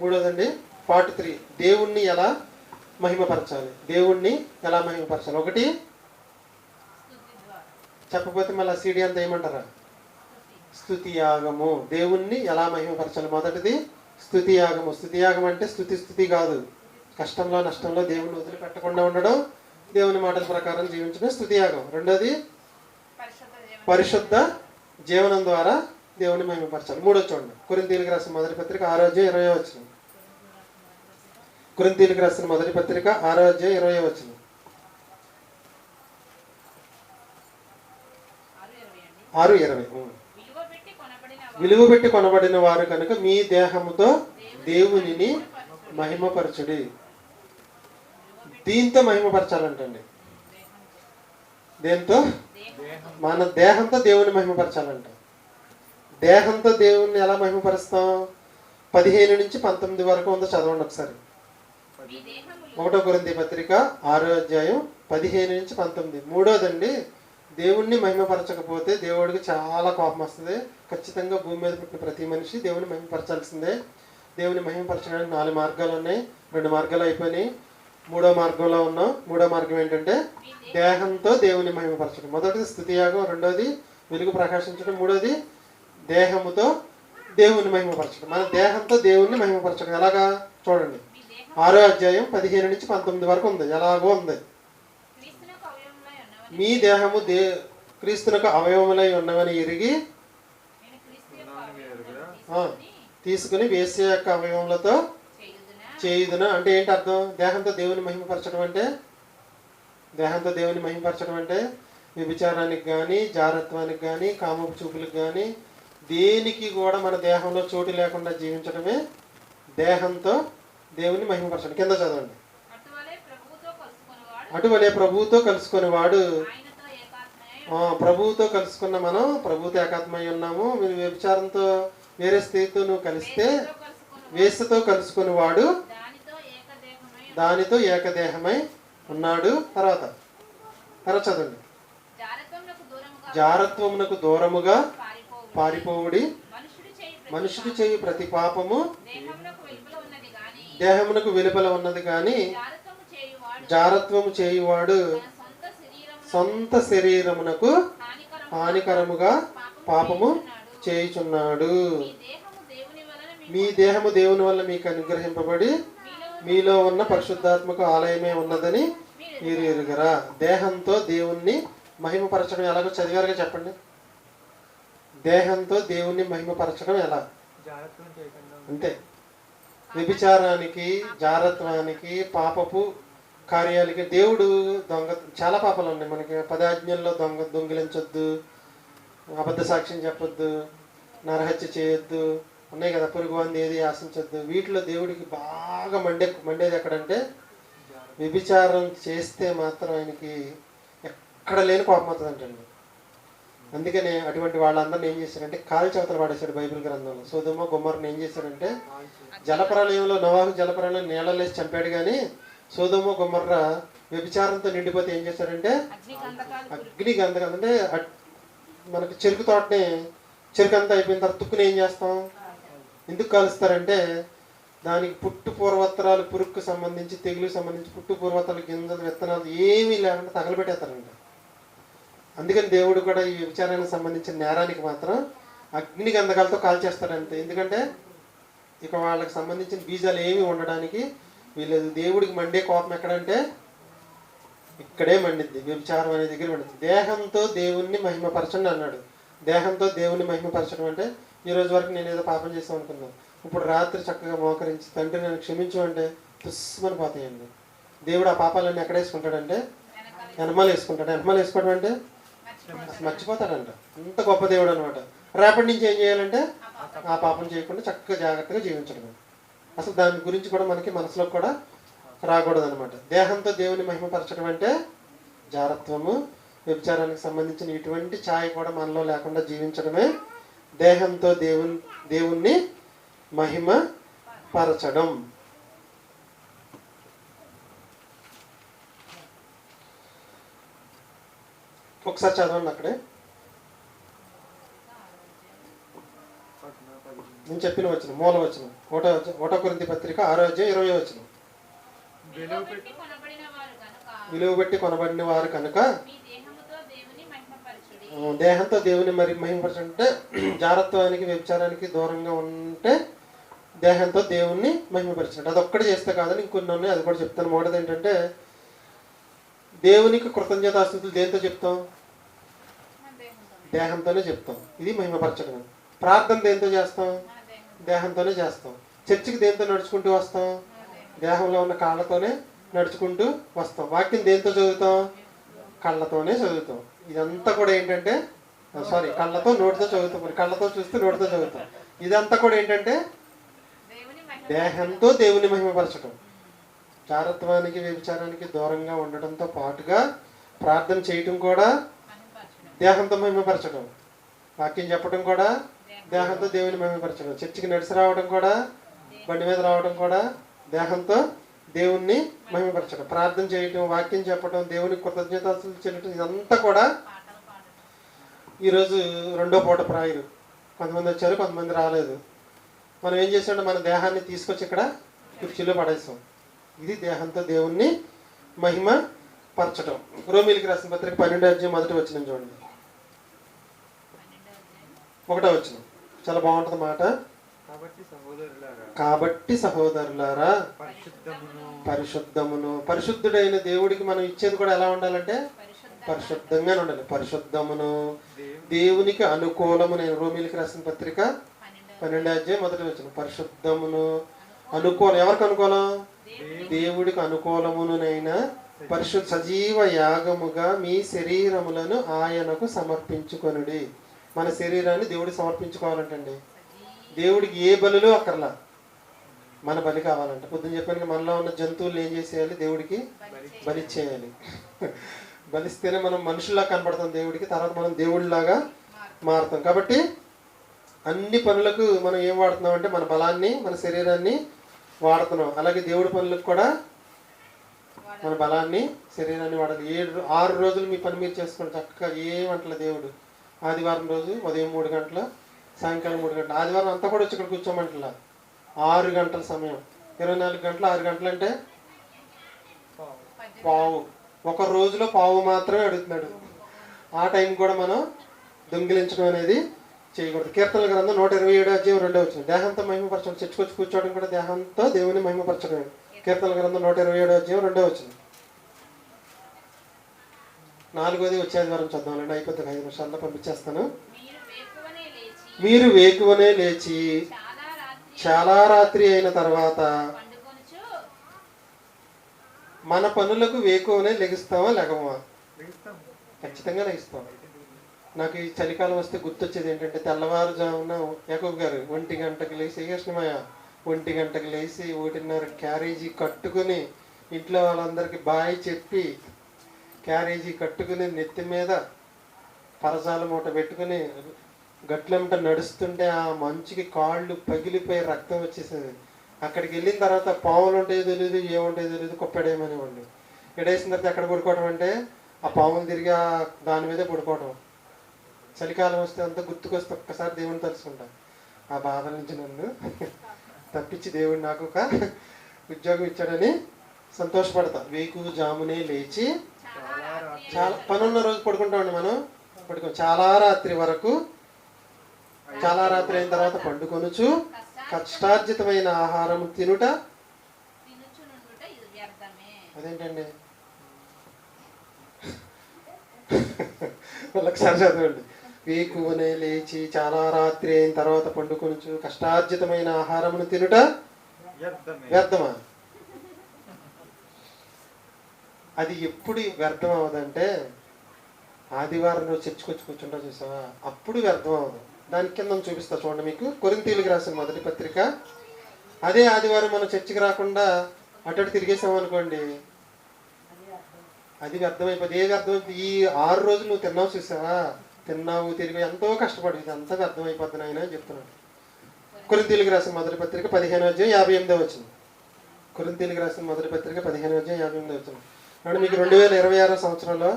మూడోదండి part three దేవుణ్ణి ఎలా మహిమపరచాలి? దేవుణ్ణి ఎలా మహిమపరచాలి? ఒకటి చెప్పకపోతే మళ్ళీ సీడీ అంతా ఏమంటారా? స్థుతి యాగము. దేవుణ్ణి ఎలా మహిమపరచాలి? మొదటిది స్థుతి యాగము. స్థుతి యాగం అంటే స్థుతి స్థుతి కాదు. కష్టంలో నష్టంలో దేవుని వదిలిపెట్టకుండా ఉండడం దేవుని మాటల ప్రకారం జీవించడం స్థుతి యాగం. రెండోది పరిశుద్ధ జీవనం ద్వారా దేవుని మహిమపరచాలి. మూడో చూడండి. కురింతీలకు రాసిన మొదటి పత్రిక ఆరోగ్యం ఇరవై వచ్చిన కురింతీలకు రాసిన మొదటి పత్రిక ఆరోగ్యం ఇరవై వచ్చిన ఆరు ఇరవై. విలువ పెట్టి కొనబడిన వారు కనుక మీ దేహముతో దేవునిని మహిమపరచుడి. దీంతో మహిమపరచాలంటండి. దేంతో? మన దేహంతో దేవుని మహిమపరచాలంట. దేహంతో దేవుణ్ణి ఎలా మహిమపరుస్తాం? పదిహేను నుంచి పంతొమ్మిది వరకు ఉందో చదవండి ఒకసారి. ఒకటో కొరింది పత్రిక ఆరో అధ్యాయం పదిహేను నుంచి పంతొమ్మిది. మూడోదండి దేవుణ్ణి మహిమపరచకపోతే దేవుడికి చాలా కోపం వస్తుంది. ఖచ్చితంగా భూమి మీద పుట్టిన ప్రతి మనిషి దేవుని మహిమపరచాల్సిందే. దేవుని మహిమపరచడానికి నాలుగు మార్గాలు ఉన్నాయి. రెండు మార్గాలు అయిపోయినాయి. మూడో మార్గంలో ఉన్నాం. మూడో మార్గం ఏంటంటే దేహంతో దేవుని మహిమపరచడం. మొదటిది స్థుతియాగం రెండోది వెలుగు ప్రకాశించడం మూడోది దేహముతో దేవుణ్ణి మహిమపరచడం. మన దేహంతో దేవుణ్ణి మహిమపరచడం. ఎలాగా? చూడండి. ఆరో అధ్యాయం పదిహేను నుంచి పంతొమ్మిది వరకు ఉంది. ఎలాగో ఉంది. మీ దేహము దే క్రీస్తునకు అవయవములై ఉన్నవని ఎరిగి తీసుకుని వేసే యొక్క అవయవములతో చేయుదున? అంటే ఏంటి అర్థం? దేహంతో దేవుని మహిమపరచడం అంటే? దేహంతో దేవుని మహిమపరచడం అంటే వ్యభిచారానికి కానీ జారత్వానికి కానీ కామపు చూపులకు కానీ దేనికి కూడా మన దేహంలో చోటు లేకుండా జీవించడమే దేహంతో దేవుని మహిమపరచడం. కింద చదవండి. అటువలే ప్రభువుతో కలుసుకుని వాడు ఆ, ప్రభువుతో కలుసుకున్న మనం ప్రభువుతో ఏకాత్మై ఉన్నాము. మీరు వ్యభిచారంతో వేరే స్త్రీతో నువ్వు కలిస్తే వేసుతో కలుసుకుని వాడు దానితో ఏకదేహమై ఉన్నాడు. తర్వాత తర్వాత చదవండి. జారత్వమునకు దూరముగా పారిపోవుడి. మనుషుడు చేయి ప్రతి పాపము. దేహమునకు వెలుపల ఉన్నది కానీ జారత్వము చేయువాడు సొంత శరీరమునకు హానికరముగా పాపము చేయుచున్నాడు. మీ దేహము దేవుని వల్ల మీకు అనుగ్రహింపబడి మీలో ఉన్న పరిశుద్ధాత్మక ఆలయమే ఉన్నదని మీరు ఎరుగరా. దేహంతో దేవుణ్ణి మహిమపరచడం ఎలాగో చదివారుగా చెప్పండి. దేహంతో దేవుణ్ణి మహిమపరచడం ఎలా? అంతే. వ్యభిచారానికి జారత్వానికి పాపపు కార్యాలకి దేవుడు దొంగ చాలా పాపాలు ఉన్నాయి. మనకి పదాజ్ఞల్లో దొంగ దొంగిలించొద్దు అబద్ధ సాక్ష్యం చెప్పొద్దు నరహత్య చేయొద్దు ఉన్నాయి కదా పురుగు వంది ఏది ఆశించొద్దు. వీటిలో దేవుడికి బాగా మండే మండేది ఎక్కడంటే వ్యభిచారం చేస్తే మాత్రం ఆయనకి ఎక్కడ లేని కోపం అవుతుందంటండి అందుకనే అటువంటి వాళ్ళందరిని ఏం చేశారంటే కాల్చవతలు చేతలు పడేశాడు బైబిల్ గ్రంథంలో. సోదమ గుమ్మర్ని ఏం చేశారంటే జలప్రలయంలో నవాహు జలప్రలయం నీళ్ళలేసి చంపాడు కానీ సోదమ గుమ్మర్ర వ్యభిచారంతో నిండిపోతే ఏం చేశారంటే అగ్ని గంధకం అంటే మనకి చెరుకు తోటని చెరుకు అంతా అయిపోయిన తర్వాత తుక్కుని ఏం చేస్తాం? ఎందుకు కాలుస్తారంటే దానికి పుట్టు పూర్వత్తరాలు పురుగుకు సంబంధించి తెగులు సంబంధించి పుట్టు పూర్వత్తరాలు గింజలు విత్తనాలు ఏమీ లేకుండా తగలబెట్టేస్తారండి అందుకని దేవుడు కూడా ఈ విచారానికి సంబంధించిన నేరానికి మాత్రం అగ్ని గంధకాలతో కాల్చేస్తాడంతే ఎందుకంటే ఇక వాళ్ళకి సంబంధించిన బీజాలు ఏమి ఉండడానికి వీళ్ళు దేవుడికి మండే కోపం ఎక్కడంటే ఇక్కడే మండిద్ది వ్యభిచారం అనే దగ్గర మండిద్ది. దేహంతో దేవుణ్ణి మహిమపరచండి అన్నాడు. దేహంతో దేవుణ్ణి మహిమపరచడం అంటే ఈ రోజు వరకు నేను ఏదో పాపం చేసాం అనుకున్నాను. ఇప్పుడు రాత్రి చక్కగా మోకరించి తండ్రి నన్ను క్షమించమంటే తుస్మని పోతాయండి. దేవుడు ఆ పాపాలన్నీ ఎక్కడ వేసుకుంటాడంటే? ఎనమలు వేసుకుంటాడు ఎనమలు వేసుకోవడం అంటే మర్చిపోతాడంట. అంత గొప్ప దేవుడు అనమాట రేపటి నుంచి ఏం చేయాలంటే ఆ పాపం చేయకుండా చక్కగా జాగ్రత్తగా జీవించడం అసలు దాని గురించి కూడా మనకి మనసులో కూడా రాకూడదు అనమాట దేహంతో దేవుని మహిమపరచడం అంటే జారత్వము వ్యభిచారానికి సంబంధించిన ఇటువంటి ఛాయ కూడా మనలో లేకుండా జీవించడమే. దేహంతో దేవుని దేవుణ్ణి మహిమ పరచడం ఒకసారి చదవండి అక్కడే. నేను చెప్పిన వచ్చిన మూల వచ్చిన ఒకటో ఒకటో కొరింతి పత్రిక ఆరో అధ్యాయం ఇరవై వచ్చిన విలువ పెట్టి కొనబడిన వారు కనుక దేహంతో దేవుని మరి మహిమపరచంటే జారత్వానికి వ్యభిచారానికి దూరంగా ఉంటే దేహంతో దేవుణ్ణి మహిమపరచండి అది ఒక్కటి చేస్తే కాదని ఇంకొన్ని ఉన్నాయి అది కూడా చెప్తాను. మొదటిది ఏంటంటే దేవునికి కృతజ్ఞతాస్థుతులు దేంతో చెప్తాం? దేహంతోనే చెప్తాం. ఇది మహిమపరచడం ప్రార్థన దేంతో చేస్తాం? దేహంతోనే చేస్తాం. చర్చికి దేంతో నడుచుకుంటూ వస్తాం? దేహంలో ఉన్న కాళ్ళతోనే నడుచుకుంటూ వస్తాం. వాక్యం దేంతో చదువుతాం? కళ్ళతోనే చదువుతాం. ఇదంతా కూడా ఏంటంటే సారీ కళ్ళతో నోటితో చదువుతాం. మరి కళ్ళతో చూస్తే నోటితో చదువుతాం. ఇదంతా కూడా ఏంటంటే దేహంతో దేవుని మహిమపరచడం చారత్వానికి వ్యభిచారానికి దూరంగా ఉండటంతో పాటుగా ప్రార్థన చేయటం కూడా దేహంతో మహిమపరచడం. వాక్యం చెప్పడం కూడా దేహంతో దేవుని మహిమపరచడం. చర్చికి నడిచి రావడం కూడా బండి మీద రావడం కూడా దేహంతో దేవుణ్ణి మహిమపరచడం. ప్రార్థన చేయటం వాక్యం చెప్పడం దేవునికి కృతజ్ఞతలు చెల్లటం ఇదంతా కూడా ఈరోజు రెండో పూట ప్రాయులు. కొంతమంది వచ్చారు కొంతమంది రాలేదు. మనం ఏం చేసామంటే మన దేహాన్ని తీసుకొచ్చి ఇక్కడ కుర్చీలో పడేస్తాం ఇది దేహంతో దేవుణ్ణి మహిమ పరచడం రోమిలికి రాసిన పత్రిక పన్నెండు అధ్యాయం మొదటి వచ్చిన చూడండి. ఒకటో వచ్చిన చాలా బాగుంటుంది మాట. కాబట్టి సహోదరులారా పరిశుద్ధమును పరిశుద్ధుడైన దేవుడికి మనం ఇచ్చేది కూడా ఎలా ఉండాలంటే పరిశుద్ధ పరిశుద్ధంగానే ఉండాలి. పరిశుద్ధమును దేవు దేవునికి అనుకూలము. నేను రోమిలికి రాసిన పత్రిక పన్నెండో పన్నెండు అధ్యాయం మొదటి వచ్చిన పరిశుద్ధమును అనుకూలం. ఎవరికి అనుకూలం? దేవుడికి అనుకూలమునైనా పరిశుద్ధ సజీవ యాగముగా మీ శరీరములను ఆయనకు సమర్పించుకొనుడి. మన శరీరాన్ని దేవుడికి సమర్పించుకోవాలంటండి. దేవుడికి ఏ బలులు అక్కర్లా. మన బలి కావాలంట. పొద్దున చెప్పాను మనలో ఉన్న జంతువులు ఏం చేసేయాలి? దేవుడికి బలిచ్చేయాలి. బలిస్తేనే మనం మనుషుల్లా కనపడతాం దేవుడికి తర్వాత మనం దేవుడిలాగా మారుతాం. కాబట్టి అన్ని పనులకు మనం ఏం వాడుతున్నాం అంటే మన బలాన్ని మన శరీరాన్ని వాడుతున్నాం. అలాగే దేవుడి పనులకు కూడా మన బలాన్ని శరీరాన్ని వాడాలి. ఏడు ఆరు రోజులు మీ పని మీరు చేసుకోండి చక్కగా ఏమంటలే దేవుడు. ఆదివారం రోజు ఉదయం మూడు గంటల సాయంకాలం మూడు గంటల. ఆదివారం అంతా కూడా వచ్చి ఇక్కడ కూర్చోమంటలా. ఆరు గంటల సమయం. ఇరవై నాలుగు గంటలు ఆరు గంటలు అంటే పావు. ఒక రోజులో పావు మాత్రమే అడుగుతున్నాడు. ఆ టైం కూడా మనం దొంగిలించడం అనేది చేయకూడదు. కీర్తన గ్రంథం నూట ఇరవై ఏడు అధ్యాయం రెండో వచ్చింది దేహంతో మహిమపరచడం చర్చకొచ్చి కూర్చోవడం కూడా దేహంతో దేవుని మహిమపరచడం కీర్తన గ్రంథం నూట ఇరవై ఏడు అధ్యాయం రెండో వచ్చింది నాలుగోది వచ్చే ఆదివారం చదవాలండి అయిపోతుంది ఐదు నిమిషాల్లో పంపించేస్తాను. మీరు వేకువనే లేచి మీరు వేకువనే లేచి చాలా రాత్రి అయిన తర్వాత మన పనులకు వేకువనే లెగుస్తామా లెగమా. ఖచ్చితంగా లెగుస్తాం. నాకు ఈ చలికాలం వస్తే గుర్తొచ్చేది ఏంటంటే తెల్లవారుజామున యాకబ్ గారు ఒంటి గంటకు లేచి కృష్ణమయ్య ఒంటి గంటకు లేచి ఒకటిన్నర క్యారేజీ కట్టుకుని ఇంట్లో వాళ్ళందరికీ బాయ్ చెప్పి క్యారేజీ కట్టుకుని నెత్తి మీద పరసాల మూట పెట్టుకుని గట్లంట నడుస్తుంటే ఆ మంచుకి కాళ్ళు పగిలిపోయి రక్తం వచ్చేసింది. అక్కడికి వెళ్ళిన తర్వాత పాములు ఉంటాయో తెలియదు ఏముంటాయో తెలియదు కొప్పడేమనేవాడిని ఎడేసిన తర్వాత ఎక్కడ పడుకోవడం అంటే ఆ పాములు తిరిగి దాని మీదే పడుకోవడం చలికాలం వస్తే అంతా గుర్తుకొస్తే ఒక్కసారి దేవుని తలుచుకుంటా. ఆ బాధ నుంచి నన్ను తప్పించి దేవుడు నాకు ఒక ఉద్యోగం ఇచ్చాడని సంతోషపడతా. వేకు జామునే లేచి చాలా పనున్న రోజు పడుకుంటామండి మనం. పడుకో చాలా రాత్రి వరకు చాలా రాత్రి అయిన తర్వాత పండుకొనుచు కష్టార్జితమైన ఆహారం తినుట. అదేంటండి? ఒకసారి చదవండి. వేకువనే లేచి చాలా రాత్రి అయిన తర్వాత పండుకొనుచు కష్టార్జితమైన ఆహారమును తినుట. వ్యర్థమే వ్యర్థమా అది ఎప్పుడు వ్యర్థం అవదంటే ఆదివారం రోజు చర్చకొచ్చి కూర్చుంటా చూసావా? అప్పుడు వ్యర్థం అవదు దాని కింద చూపిస్తా చూడండి మీకు. కొరింతీలకు రాసిన మొదటి పత్రిక. అదే ఆదివారం మనం చర్చికి రాకుండా అటు అటు తిరిగేసాం అనుకోండి అది వ్యర్థమైపోతుంది ఏది అర్థమైపోతుంది ఈ ఆరు రోజులు నువ్వు తిన్నావు చూసావా? తిన్నావు తిరిగి ఎంతో కష్టపడి ఇది అంతా వ్యర్థమైపోద్ది ఆయన అని చెప్తున్నాడు. కొరింతీలకు రాసిన మొదటి పత్రిక పదిహేను అధ్యాయం యాభై ఎనిమిదో వచ్చింది కొరింతీలకు రాసిన మొదటి పత్రిక పదిహేను అధ్యాయం యాభై ఎనిమిదో వచ్చింది అంటే మీకు రెండు వేల ఇరవై ఆరో సంవత్సరంలో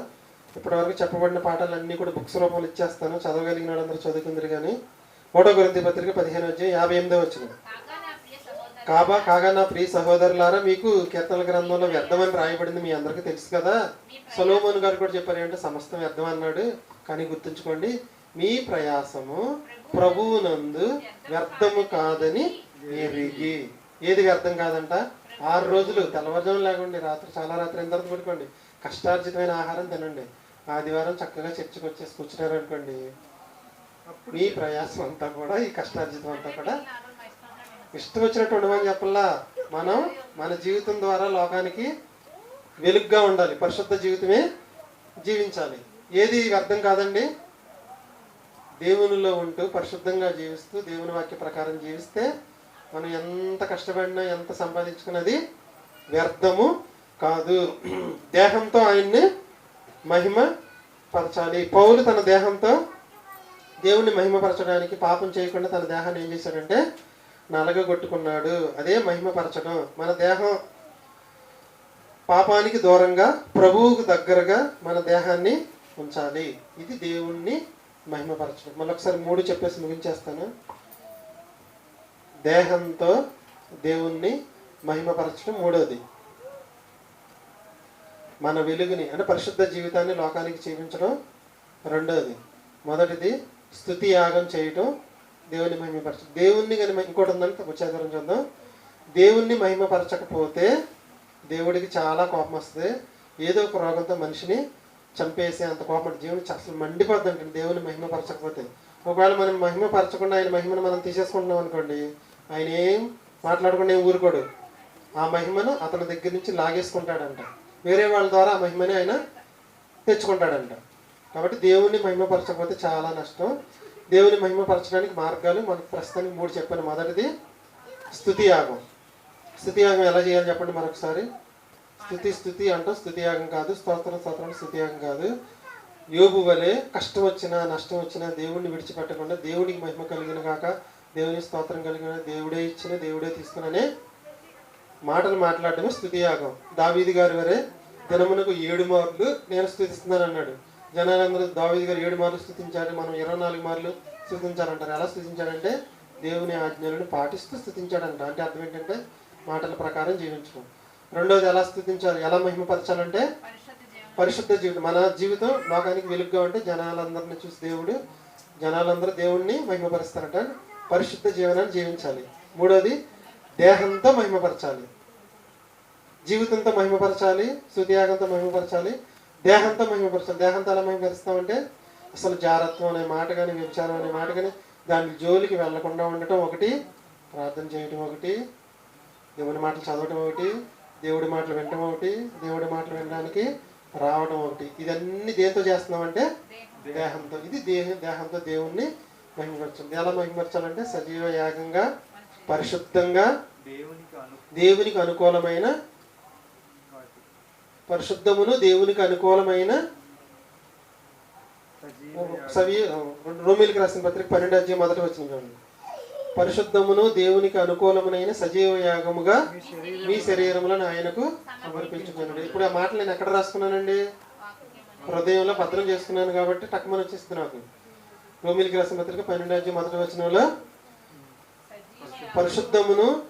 ఇప్పటివరకు చెప్పబడిన పాఠాలన్నీ కూడా బుక్స్ రూపంలో ఇచ్చేస్తాను. చదవగలిగిన వాళ్ళందరూ చదువుకుందరు కానీ ఒకటో కొరింథీ పత్రిక పదిహేను అధ్యాయం యాభై ఎనిమిదో వచ్చిన కాబా కాగా నా ప్రియ సహోదరులారా మీకు కీర్తనల గ్రంథంలో వ్యర్థమని రాయబడింది మీ అందరికీ తెలుసు కదా. సొలోమోన్ గారు కూడా చెప్పారు ఏంటంటే సమస్తం వ్యర్థం అన్నాడు. కానీ గుర్తుంచుకోండి మీ ప్రయాసము ప్రభువునందు వ్యర్థము కాదని ఎరిగి. ఏది వ్యర్థం కాదంట? ఆరు రోజులు తెల్లవారుజాము లేకండి రాత్రి చాలా రాత్రి అయిన తర్వాత పడుకోండి. కష్టార్జితమైన ఆహారం తినండి. ఆదివారం చక్కగా చర్చకు వచ్చేసి కూర్చున్నారు అనుకోండి. అప్పుడు మీ ప్రయాసం అంతా కూడా ఈ కష్టార్జితం అంతా కూడా ఇష్టం వచ్చినట్టు ఉండమని చెప్పల్లా. మనం మన జీవితం ద్వారా లోకానికి వెలుగ్గా ఉండాలి. పరిశుద్ధ జీవితమే జీవించాలి. ఏది వ్యర్థం కాదండి. దేవునిలో ఉంటూ పరిశుద్ధంగా జీవిస్తూ దేవుని వాక్య ప్రకారం జీవిస్తే మనం ఎంత కష్టపడినా ఎంత సంపాదించుకున్నది వ్యర్థము కాదు. దేహంతో ఆయన్ని మహిమ పరచాలి పౌలు తన దేహంతో దేవుణ్ణి మహిమపరచడానికి పాపం చేయకుండా తన దేహాన్ని ఏం చేశాడంటే నలగగొట్టుకున్నాడు. అదే మహిమపరచడం. మన దేహం పాపానికి దూరంగా ప్రభువుకు దగ్గరగా మన దేహాన్ని ఉంచాలి. ఇది దేవుణ్ణి మహిమపరచడం. మళ్ళీ ఒకసారి మూడు చెప్పేసి ముగించేస్తాను. దేహంతో దేవుణ్ణి మహిమపరచడం మూడవది మన వెలుగుని అంటే పరిశుద్ధ జీవితాన్ని లోకానికి జీవించడం రెండవది మొదటిది స్థుతి యాగం చేయటం దేవుని మహిమపరచడం దేవుణ్ణి కానీ ఇంకోటి ఉందని వచ్చేదరం చూద్దాం. దేవుణ్ణి మహిమపరచకపోతే దేవుడికి చాలా కోపం వస్తుంది. ఏదో ఒక రోగంతో మనిషిని చంపేసే అంత కోపం జీవుని అసలు మండిపోద్ది అంటే దేవుని మహిమపరచకపోతే. ఒకవేళ మనం మహిమపరచకుండా ఆయన మహిమను మనం తీసేసుకుంటున్నాం అనుకోండి ఆయన ఏం మాట్లాడకుండా ఏం ఊరుకోడు. ఆ మహిమను అతని దగ్గర నుంచి లాగేసుకుంటాడంట. వేరే వాళ్ళ ద్వారా ఆ మహిమని ఆయన తెచ్చుకుంటాడంట. కాబట్టి దేవుణ్ణి మహిమపరచకపోతే చాలా నష్టం. దేవుని మహిమపరచడానికి మార్గాలు మనకు ప్రస్తుతానికి మూడు చెప్పాను. మొదటిది స్థుతి యాగం. స్థుతి యాగం ఎలా చేయాలి చెప్పండి మరొకసారి? స్థుతి స్థుతి అంటూ. స్థుతి యాగం కాదు. స్తోత్రం స్తోత్రం స్థుతి యాగం కాదు. యోబు వలె కష్టం వచ్చినా నష్టం వచ్చినా దేవుణ్ణి విడిచిపెట్టకుండా దేవుడికి మహిమ కలిగిన కాక దేవుని స్తోత్రం కలిగిన దేవుడే ఇచ్చిన దేవుడే తీసుకుననే మాటలు మాట్లాడటమే స్థుతి యాగం. దావీది గారి వరే దినమునకు ఏడు మార్లు నేను స్థుతిస్తున్నాను అన్నాడు. జనాలందరూ దావీది గారు ఏడు మార్లు స్థుతించాలి మనం ఇరవై నాలుగు మార్లు స్థుతించాలంటారు. ఎలా స్థుతించాడంటే దేవుని ఆజ్ఞలను పాటిస్తూ స్థుతించాడంట. అంటే అర్థం ఏంటంటే మాటల ప్రకారం జీవించడం. రెండోది ఎలా స్థుతించాలి? ఎలా మహిమపరచాలంటే పరిశుద్ధ పరిశుద్ధ జీవితం. మన జీవితం లోకానికి వెలుగుగా ఉంటే జనాలందరిని చూసి దేవుడు జనాలందరూ దేవుణ్ణి మహిమపరుస్తారట పరిశుద్ధ జీవనాన్ని జీవించాలి. మూడోది దేహంతో మహిమపరచాలి. జీవితంతో మహిమపరచాలి సుతియాగంతో మహిమపరచాలి దేహంతో మహిమపరచాలి. దేహంతో ఎలా మహిమపరుస్తామంటే అసలు జారత్వం అనే మాట కానీ వ్యభిచారం అనే మాట కానీ దాని జోలికి వెళ్ళకుండా ఉండటం ఒకటి ప్రార్థన చేయటం ఒకటి దేవుడి మాటలు చదవటం ఒకటి దేవుడి మాటలు వినటం ఒకటి దేవుడి మాటలు వినడానికి రావడం ఒకటి. ఇదన్నీ దేంతో చేస్తున్నామంటే దేహంతో. ఇది దేహ దేహంతో దేవుణ్ణి మహిమపరచాలి ఎలా మహిమపరచాలంటే సజీవ యాగంగా పరిశుద్ధంగా దేవునికి అను దేవునికి అనుకూలమైన. పరిశుద్ధమును దేవునికి అనుకూలమైన రోమిలికి రాసిన పత్రిక పన్నెండు అధ్యాయం మొదటి వచ్చిన చూడండి. పరిశుద్ధమును దేవునికి అనుకూలమునైన సజీవ యాగముగా మీ శరీరములను ఆయనకు సమర్పించుకున్నాడు ఇప్పుడు ఆ మాటలు నేను ఎక్కడ రాసుకున్నానండి? హృదయంలో భద్రం చేసుకున్నాను కాబట్టి టక్మని వచ్చేస్తుంది నాకు. రోమిలికి రాసిన పత్రిక పన్నెండు అధ్యాయం మొదటి వచనంలో పరిశుద్ధమును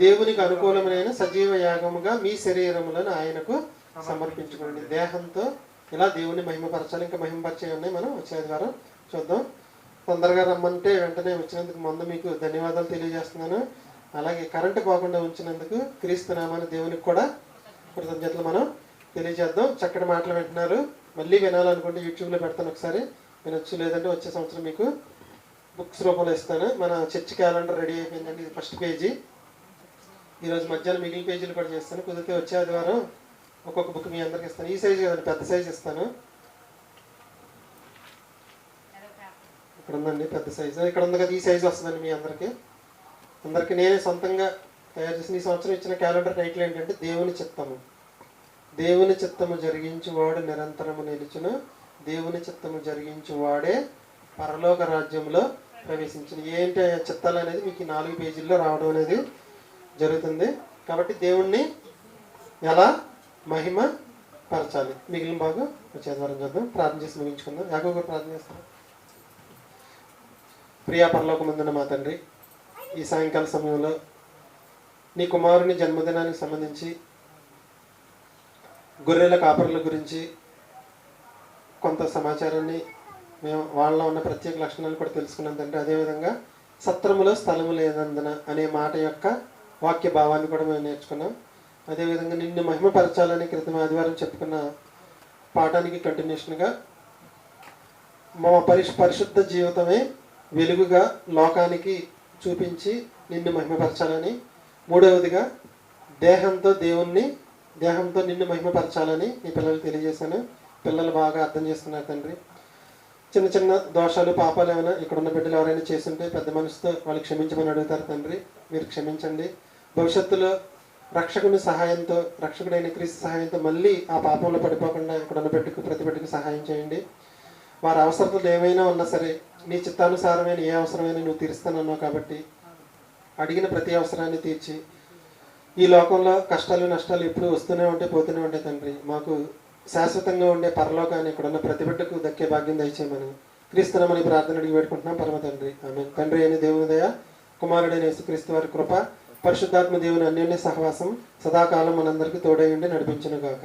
దేవునికి అనుకూలమైన సజీవ యాగముగా మీ శరీరములను ఆయనకు సమర్పించుకోండి. దేహంతో ఇలా దేవుని మహిమపరచాలి ఇంకా మహిమపరిచే ఉన్నాయి. మనం వచ్చే ఆదివారం చూద్దాం. తొందరగా రమ్మంటే వెంటనే వచ్చినందుకు ముందు మీకు ధన్యవాదాలు తెలియజేస్తున్నాను. అలాగే కరెంటు పోకుండా ఉంచినందుకు క్రీస్తు నామాన్ని దేవునికి కూడా కృతజ్ఞతలు మనం తెలియజేద్దాం. చక్కటి మాటలు వింటున్నారు. మళ్ళీ వినాలనుకుంటే యూట్యూబ్లో పెడతాను ఒకసారి. వినొచ్చు లేదంటే వచ్చే సంవత్సరం మీకు బుక్స్ రూపంలో ఇస్తాను. మన చర్చ్ క్యాలెండర్ రెడీ అయిపోయిందండి ఇది ఫస్ట్ పేజీ. ఈరోజు మధ్యాహ్నం మిగిలిన పేజీలు కూడా చేస్తాను. కుదిరితే వచ్చే ఆదివారం ఒక్కొక్క బుక్ మీ అందరికి ఇస్తాను. ఈ సైజు కదండి పెద్ద సైజు ఇస్తాను. ఇక్కడ ఉందండి పెద్ద సైజు. ఇక్కడ ఉంది కదా ఈ సైజు వస్తుందండి మీ అందరికి. అందరికి నేనే సొంతంగా తయారు చేసిన ఈ సంవత్సరం ఇచ్చిన క్యాలెండర్ టైటిల్ ఏంటంటే దేవుని చిత్తము. దేవుని చిత్తము జరిగించి వాడు నిరంతరము నిలిచిన. దేవుని చిత్తము జరిగించువాడే పరలోక రాజ్యంలో ప్రవేశించిన. ఏంటి ఆ చిత్తాలు అనేది? మీకు నాలుగు పేజీల్లో రావడం అనేది జరుగుతుంది. కాబట్టి దేవుణ్ణి ఎలా మహిమ పరచాలి? మిగిలిన బాగా వచ్చే చూద్దాం. ప్రార్థన చేసి ముగించుకుందాం. యాకో గారు ప్రార్థన చేస్తాం ప్రియా పరలోకమందున మా తండ్రి ఈ సాయంకాల సమయంలో నీ కుమారుని జన్మదినానికి సంబంధించి గొర్రెల కాపరుల గురించి కొంత సమాచారాన్ని మేము వాళ్ళలో ఉన్న ప్రత్యేక లక్షణాలు కూడా తెలుసుకున్నాం అదేవిధంగా సత్రములో స్థలము లేనందున అనే మాట యొక్క వాక్య భావాన్ని కూడా మేము నేర్చుకున్నాం. అదేవిధంగా నిన్ను మహిమపరచాలని క్రితం ఆదివారం చెప్పుకున్న పాఠానికి కంటిన్యూషన్గా మా పరిశు పరిశుద్ధ జీవితమే వెలుగుగా లోకానికి చూపించి నిన్ను మహిమపరచాలని మూడవదిగా దేహంతో దేవుణ్ణి దేహంతో నిన్ను మహిమపరచాలని నీ పిల్లలకు తెలియజేశాను. పిల్లలు బాగా అర్థం చేసుకున్నారు తండ్రి. చిన్న చిన్న దోషాలు పాపాలు ఏమైనా ఇక్కడ ఉన్న బిడ్డలు ఎవరైనా చేస్తుంటే పెద్ద మనసుతో వాళ్ళు క్షమించమని అడుగుతారు తండ్రి. మీరు క్షమించండి. భవిష్యత్తులో రక్షకుని సహాయంతో రక్షకుడైన క్రీస్తు సహాయంతో మళ్ళీ ఆ పాపంలో పడిపోకుండా ఇక్కడ ఉన్న బిడ్డకు ప్రతి బిడ్డకు సహాయం చేయండి. వారి అవసరతలు ఏమైనా ఉన్నా సరే నీ చిత్తానుసారమైన ఏ అవసరమైనా నువ్వు తీరుస్తానన్నావు కాబట్టి అడిగిన ప్రతి అవసరాన్ని తీర్చి ఈ లోకంలో కష్టాలు నష్టాలు ఎప్పుడు వస్తూనే ఉంటాయి పోతూనే ఉంటాయి తండ్రి మాకు శాశ్వతంగా ఉండే పరలోకాన్ని ఇక్కడ ఉన్న ప్రతి బిడ్డకు దక్కే భాగ్యం దయచేయమని క్రీస్తునమని ప్రార్థన అడిగి పెట్టుకుంటున్నాం పరమ తండ్రి ఆమె తండ్రి అయిన దేవుని దయ కుమారుడైన యేసుక్రీస్తు వారి కృప పరిశుద్ధాత్మ దేవుని అన్యోన్య సహవాసం సదాకాలం మనందరికీ తోడై ఉండి నడిపించును గాక